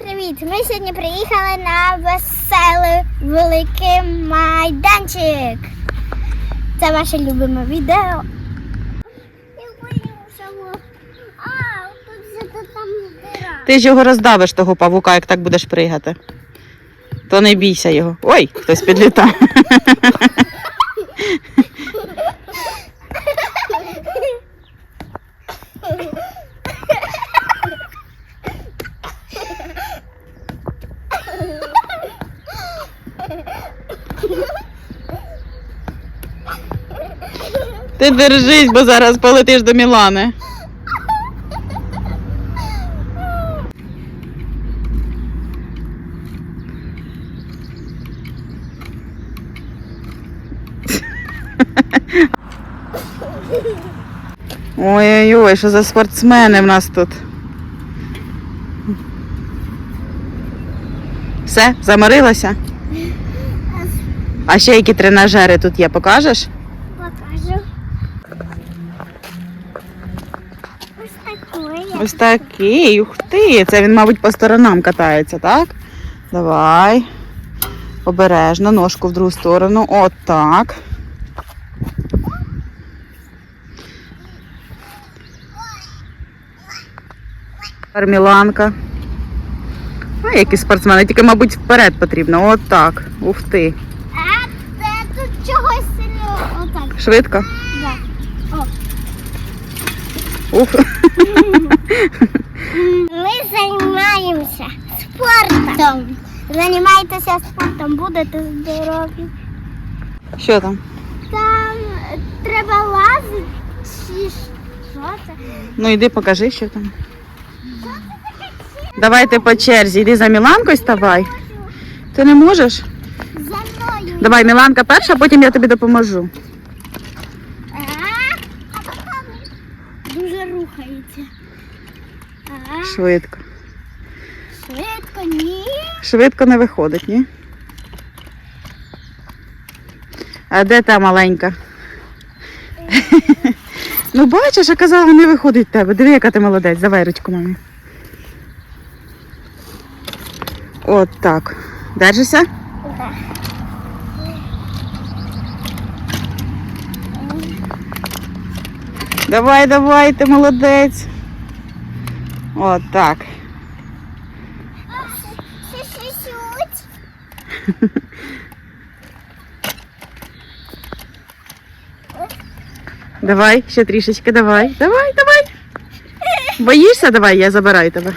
Привіт! Ми сьогодні приїхали на веселий великий майданчик. Це ваше любиме відео. Ти ж його роздавиш, того павука, як так будеш пригати. То не бійся його. Ой, хтось підлітав. Ти держись, бо зараз полетиш до Мілани. Ой-ой-ой, що за спортсмени в нас тут. Все, заморилася? А ще які тренажери тут є, покажеш? Ось такий, ух ти. Це він, мабуть, по сторонам катається, так? Давай. Обережно, ножку в другу сторону. От так. Арміланка. А, які спортсмени, тільки, мабуть, вперед потрібно. От так. Ух ти. А це тут чогось сильно отак. Швидко. Ух. Ми займаємося спортом. Займайтеся спортом, будете здорові. Що там? Там треба лазити чи що це? Ну йди покажи, що там. Давайте по черзі. Йди за Міланкою ставай. Ти не можеш? За мною. Давай, Міланка перша, а потім я тобі допоможу. А, а потім дуже рухається. А, Швидко. швидко, ні. Швидко не виходить, ні? А де та маленька? ну бачиш, я казала, не виходить в тебе. Диви, яка ти молодець. Давай ручку мамі. От так. Держишся? Да. Давай, давай, ти молодець. От так. Давай, ще трішечки, давай. Давай, давай. Боїшся? Давай, я забираю тебе.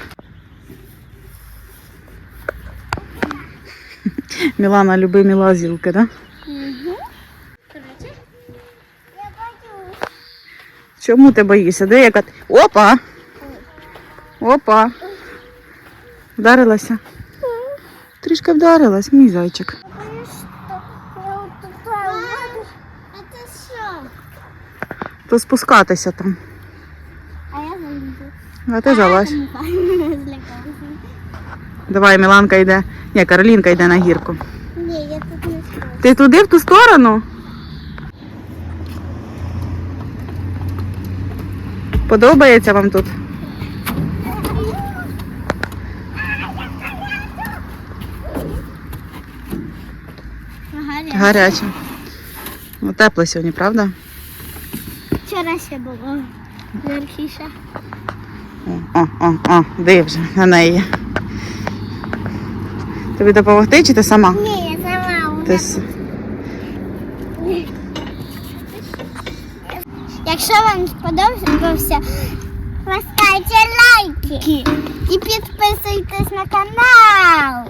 Мілана любимі лазілки, да? Угу. Чому ти боїшся? Де яка? Опа! Опа! Вдарилася? Трішки вдарилась, мій зайчик. То спускатися там. А я залезу. А ти залазь. Давай, Міланка йде. Ні, Каролінка йде на гірку. Ні, я тут не сплю. Ти туди, в ту сторону? Подобається вам тут? Гаряче. Гаряче. Ну, тепло сьогодні, правда? Вчора ще було жаркіше. О, о, о, о, вже на неї. Тобі допомогти чи ти сама? Ні, я сама. Ти с- Якщо вам сподобався, поставте лайки і підписуйтесь на канал.